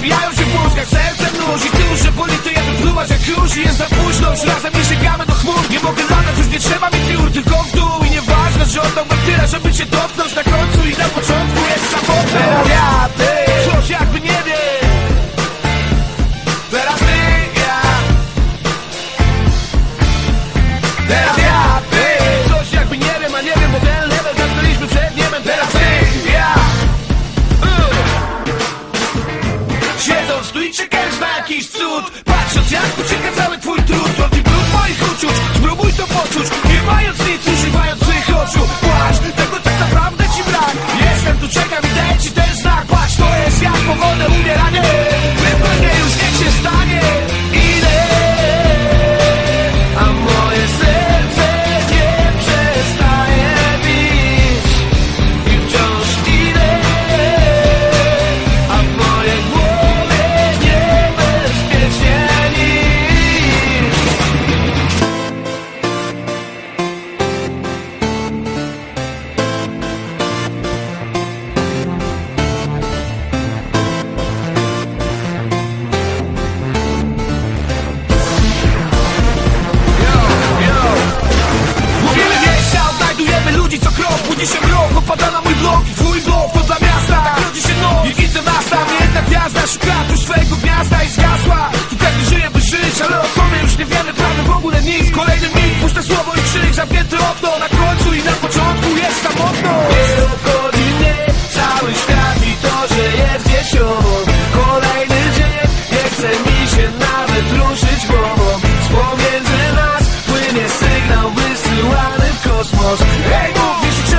rozbijają się w mózgach, serce mnóż I tylu, że boli to jadę pluwać jak już. I jest za późno, już razem nie sięgamy do chmur. Nie mogę latać, już nie trzeba mi piór, tylko w dół. I nieważne, że oddałbym tyle, żeby się dotknąć na końcu. niż cud. Patrząc jak ucieka cały twój trud. Złoty brud moich uczuć, spróbuj to poczuć. rodzi się mrok, opada na mój blok. I twój blok To dla miasta, tak rodzi się noc. I widzę nas tam Jedna gwiazda szuka tu swojego miasta i zgasła. Tu tak nie żyje by żyć, ale o sobie już nie wiemy. Prawie w ogóle nic. Kolejny mit, puste słowo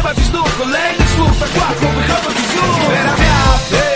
Chyba dziś znów kolejny quatro, tak łatwo wychodzą z ust Zbieram ja